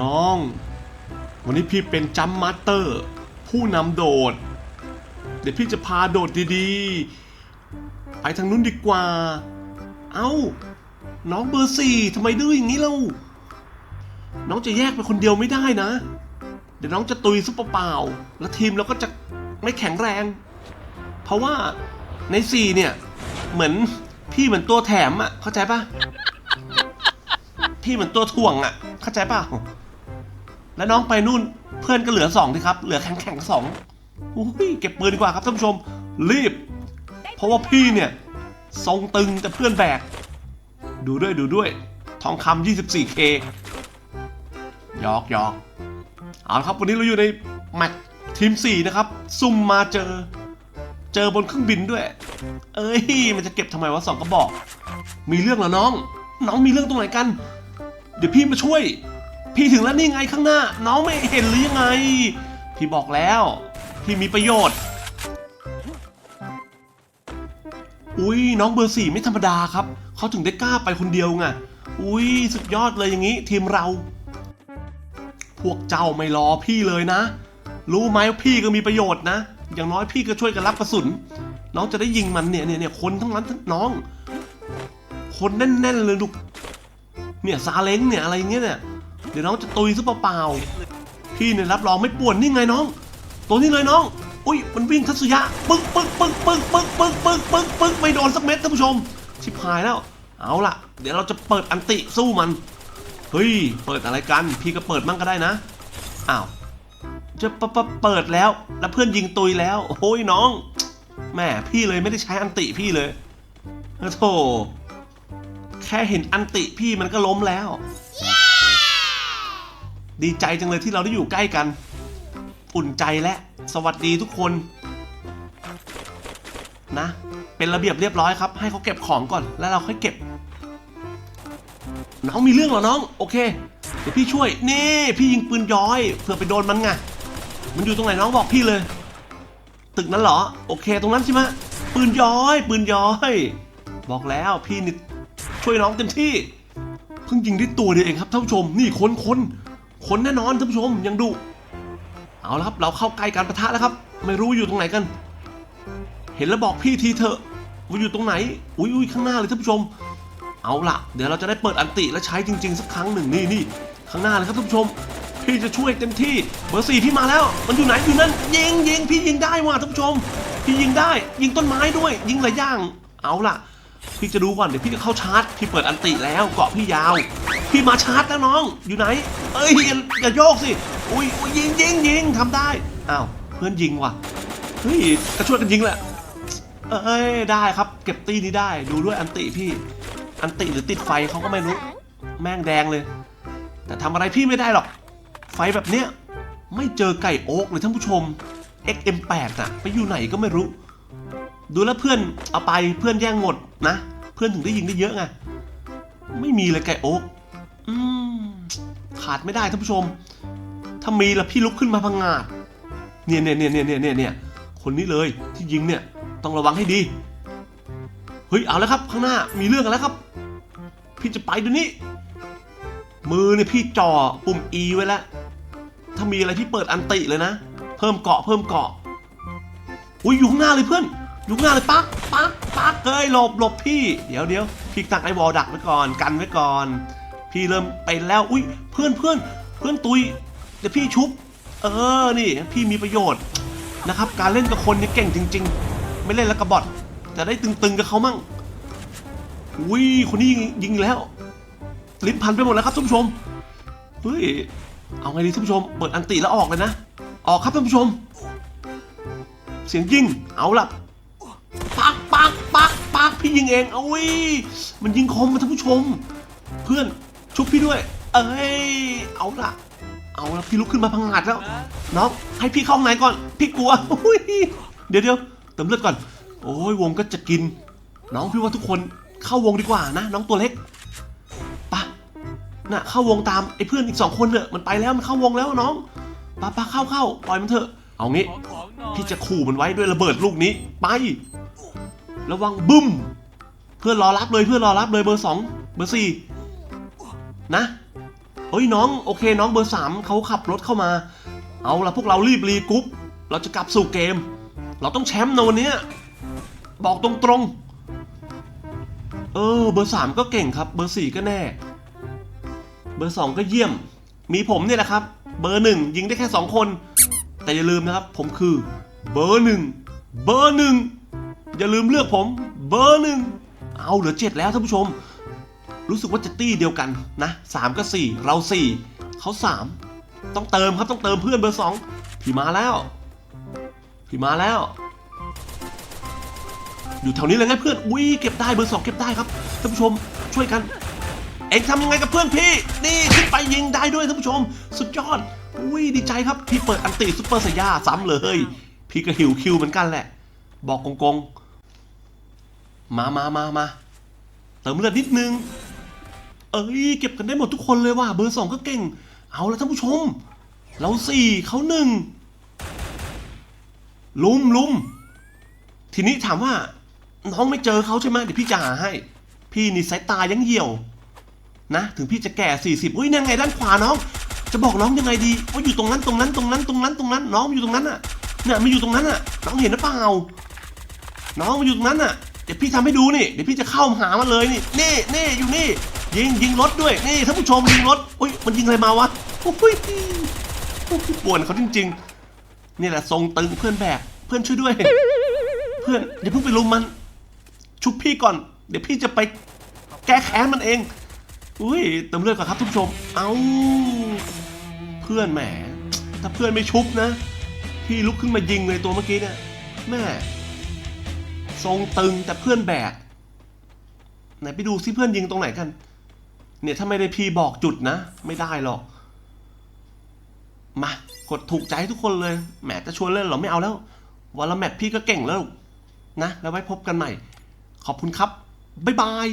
น้อง วันนี้พี่เป็นจัมมาสเตอร์ ผู้นำโดด เดี๋ยวพี่จะพาโดดดีๆ ไปทางนู้นดีกว่า เอ้า น้องเบอร์สี่ทำไมดื้ออย่างนี้เล่า น้องจะแยกไปคนเดียวไม่ได้นะ เดี๋ยวน้องจะตุยซุปเปอร์เปล่า แล้วทีมเราก็จะไม่แข็งแรง เพราะว่าในสี่เนี่ย เหมือนพี่เหมือนตัวแถมอะเข้าใจปะพี่เหมือนตัวถ่วงอะเข้าใจปะ แล้วน้องไปนู่นเพื่อนก็เหลือสองดิครับ เหลือแข็งแข็งสองอุ้ยเก็บปืนดีกว่าครับท่านผู้ชม รีบ เพราะว่าพี่เนี่ย ทรงตึงแต่เพื่อนแบก ดูด้วยดูด้วย ทองคำ 24K ยอกยอกเอาละครับ วันนี้เราอยู่ในแมตช์ทีม 4 นะครับ ซุ่มมาเจอ เจอบนเครื่องบินด้วย เอ้ย มันจะเก็บทำไมวะสองกระบอก มีเรื่องเหรอน้อง น้องมีเรื่องตรงไหนกัน เดี๋ยวพี่มาช่วย พี่ถึงแล้วนี่ไงข้างหน้า น้องไม่เห็นหรือยังไง พี่บอกแล้ว พี่มีประโยชน์ อุ้ยน้องเบอร์สี่ไม่ธรรมดาครับ เขาถึงได้กล้าไปคนเดียวไง อุ้ยสุดยอดเลยอย่างนี้ ทีมเรา พวกเจ้าไม่รอพี่เลยนะ รู้ไหมว่าพี่ก็มีประโยชน์นะ อย่างน้อยพี่ก็ช่วยกันรับกระสุน น้องจะได้ยิงมันเนี่ยเนี่ยเนี่ยคนทั้งนั้นทั้งน้อง คนแน่นๆเลยลูก เนี่ยซาเล้งเนี่ยอะไรเงี้ยเนี่ย เดี๋ยวน้องจะตุยซุปเปล่าพี่เนี่ยรับรองไม่ป่วนนี่ไงน้อง ตัวนี้เลยน้อง อุ้ยมันวิ่งทัศยะปึ๊กปึ๊กปึ๊กปึ๊กปึ๊กปึ๊กปึ๊กปึ๊กปึ๊กไม่โดนสักเม็ดท่านผู้ชม ชิบหายแล้ว เอาล่ะ เดี๋ยวเราจะเปิดอันติสู้มัน เฮ้ย เปิดอะไรกัน พี่ก็เปิดมั่งก็ได้นะ อ้าว จะปะปะเปิดแล้ว แล้วเพื่อนยิงตุยแล้วโอ้ยน้องแม่พี่เลยไม่ได้ใช้อันติพี่เลยโอ้โธ่แค่เห็นอันติพี่มันก็ล้มแล้ว ดีใจจังเลยที่เราได้อยู่ใกล้กัน อุ่นใจและสวัสดีทุกคน นะ เป็นระเบียบเรียบร้อยครับ ให้เขาเก็บของก่อนแล้วเราค่อยเก็บ น้องมีเรื่องเหรอน้อง โอเค เดี๋ยวพี่ช่วย นี่ พี่ยิงปืนย้อยเผื่อไปโดนมันไงมันอยู่ตรงไหนน้องบอกพี่เลย ตึกนั้นเหรอ โอเค ตรงนั้นใช่ไหมปืนย้อย ปืนย้อย บอกแล้วพี่นี่ช่วยน้องเต็มที่ เพิ่งยิงได้ตัวเดียวเองครับท่านผู้ชม นี่คนคน คนแน่นอนท่านผู้ชมยังดูเอาละครับเราเข้าใกล้การประทะแล้วครับ ไม่รู้อยู่ตรงไหนกัน เห็นแล้วบอกพี่ทีเถอะว่าอยู่ตรงไหน อุ้ยอุ้ยข้างหน้าเลยท่านผู้ชม เอาละเดี๋ยวเราจะได้เปิดอันติและใช้จริง ๆ สักครั้งหนึ่งนี่นี่ข้างหน้าเลยครับท่านผู้ชม พี่จะช่วยเต็มที่เบอร์สี่พี่มาแล้ว มันอยู่ไหนอยู่นั่นยิงยิงพี่ยิงได้ว่ะท่านผู้ชม พี่ยิงได้ยิงต้นไม้ด้วย ยิงหลายอย่าง เอาล่ะ พี่จะดูก่อนเดี๋ยวพี่จะเข้าชาร์จ พี่เปิดอันติแล้วเกาะพี่ยาว พี่มาชาร์จแล้วน้อง อยู่ไหน เอ้ยอย่าอย่าโยกสิ อุ้ยอุ้ยยิงยิงยิงทำได้ อ้าวเพื่อนยิงว่ะ เฮ้ยก็ช่วยกันยิงแหละ เอ้ยได้ครับ เก็บตีนี้ได้ ดูด้วยอันติพี่ อันติหรือติดไฟเขาก็ไม่รู้ แม่งแดงเลย แต่ทำอะไรพี่ไม่ได้หรอก ไฟแบบเนี้ยไม่เจอไก่โอ๊กเลยท่านผู้ชม XM8 น่ะ ไปอยู่ไหนก็ไม่รู้ ดูแล้วเพื่อนเอาไปเพื่อนแย่งหมดนะ เพื่อนถึงได้ยิงได้เยอะไงไม่มีเลยไก่โอ๊กขาดไม่ได้ท่านผู้ชม ถ้ามีล้วพี่ลุกขึ้นมาพังงาดเนี่ยเนี่ยเนี่ยเนี่ยเนี่ยเนี่ยคนนี้เลยที่ยิงเนี่ยต้องระวังให้ดี เฮ้ยเอาแล้วครับ ข้างหน้ามีเรื่องกันแล้วครับ พี่จะไปเดี๋ยวนี้ มือเนี่ยพี่จ่อปุ่ม E ไว้แล้ว ถ้ามีอะไรพี่เปิดอันติเลยนะ เพิ่มเกาะเพิ่มเกาะอุ้ยอยู่ข้างหน้าเลยเพื่อน ยู่ข้างหน้าเลยปั๊กปั๊กปั๊กเฮ้ยหลบหลบพี่ เดี๋ยวเดี๋ยวพี่ตั้งไอ้วอลดักไว้ก่อนกันไว้ก่อน พี่เริ่มเป็นแล้วอุ้ยเพื่อนเพื่อนเพื่อนตุยเดี๋ยวพี่ชุบ เออนี่พี่มีประโยชน์นะครับ การเล่นกับคนนี่เก่งจริง ๆ ไม่เล่นแล้วกับบอทจะได้ตึงๆกับเขามั่งอุ้ยคนนี้ยิงแล้วลิ้นพันไปหมดแล้วครับท่านผู้ชมเฮ้ยเอาไงดีท่านผู้ชมเปิดอันติแล้วออกเลยนะ ออกครับท่านผู้ชม เสียงยิงเอาล่ะ พี่ยิงเองเอาวิมันยิงคมมาท่านผู้ชม เพื่อนชุบพี่ด้วย เอ้ยเอาละเอาละพี่ลุกขึ้นมาพังงาดแล้วน้องให้พี่เข้าห้องไหนก่อน พี่กลัวเดี๋ยวเดี๋ยวเติมเลือดก่อน โอ้ยวงก็จะกิน น้องพี่ว่าทุกคนเข้าวงดีกว่านะน้องตัวเล็กปะน่ะเข้าวงตามไอ้เพื่อนอีกสองคนเนี่ยมันไปแล้วมันเข้าวงแล้วน้องปะปะเข้าเข้าปล่อยมันเถอะ เอางี้ พี่จะขู่มันไว้ด้วยระเบิดลูกนี้ไป ระวังบึ้ม เพื่อนรอรับเลยเพื่อนรอรับเลยเบอร์สองเบอร์สี่นะเฮ้ยน้องโอเคน้องเบอร์สามเขาขับรถเข้ามา เอาละพวกเรารีบรีกรุ๊ปเราจะกลับสู่เกม เราต้องแชมป์ในวันนี้บอกตรงๆ เออเบอร์สามก็เก่งครับ เบอร์สี่ก็แน่ เบอร์สองก็เยี่ยม มีผมเนี่ยแหละครับ เบอร์หนึ่งยิงได้แค่สองคน แต่อย่าลืมนะครับ ผมคือเบอร์หนึ่งเบอร์หนึ่ง อย่าลืมเลือกผม เบอร์หนึ่งเอาเหลือเจ็ดแล้วท่านผู้ชม รู้สึกว่าจะตี้เดียวกันนะสามกับสี่เราสี่เขาสามต้องเติมครับต้องเติมเพื่อนเบอร์สองพี่มาแล้ว พี่มาแล้ว อยู่แถวนี้เลยไงเพื่อนอุ้ยเก็บได้เบอร์สองเก็บได้ครับท่านผู้ชมช่วยกัน เอ็งทำยังไงกับเพื่อนพี่ นี่ขึ้นไปยิงได้ด้วยท่านผู้ชม สุดยอดอุ้ยดีใจครับ พี่เปิดอันติซุปเปอร์สยาซ้ำเลย พี่ก็หิวคิวเหมือนกันแหละ บอกกงๆ มามามามาเติมเลือดนิดนึง เอ้ยเก็บกันได้หมดทุกคนเลยว่ะเบอร์สองก็เก่ง เอาละท่านผู้ชม เราสี่เขาหนึ่งลุมลุมทีนี้ถามว่า น้องไม่เจอเขาใช่ไหมเดี๋ยวพี่จะหาให้ พี่นี่สายตายังเหี่ยว นะ ถึงพี่จะแก่40อุ้ยนั่นไงด้านขวาน้อง จะบอกน้องยังไงดีว่าอยู่ตรงนั้นตรงนั้นตรงนั้นตรงนั้นตรงนั้น น้องอยู่ตรงนั้นอะเนี่ยมันอยู่ตรงนั้นอะ น้องเห็นหรือเปล่าน้องมันอยู่ตรงนั้นอะ เดี๋ยวพี่ทำให้ดูนี่เดี๋ยวพี่จะเข้าหามันเลยนี่นี่นี่อยู่นี่ ยิงยิงรถด้วยนี่ท่านผู้ชมยิงรถอุ้ยมันยิงอะไรมาวะโอ้ยป่วนเขาจริง ๆ นี่แหละทรงตึงเพื่อนแบกเพื่อนช่วยด้วย เพื่อนอย่าเพิ่งไปลุมมัน ชุบพี่ก่อน เดี๋ยวพี่จะไปแก้แค้นมันเอง อุ้ยเติมเลือดก่อนครับทุกผู้ชม เอาเพื่อนแหมถ้าเพื่อนไม่ชุบนะ พี่ลุกขึ้นมายิงเลยตัวเมื่อกี้เนี่ยแม่ ทรงตึงแต่เพื่อนแบกไหนไปดูซิเพื่อนยิงตรงไหนกัน เนี่ยถ้าไม่ได้พีบอกจุดนะ ไม่ได้หรอก มากดถูกใจให้ทุกคนเลย แหมจะชวนเล่นเหรอไม่เอาแล้ววันละแมตพี่ก็เก่งแล้วนะ แล้วไว้พบกันใหม่ ขอบคุณครับ บ๊ายบาย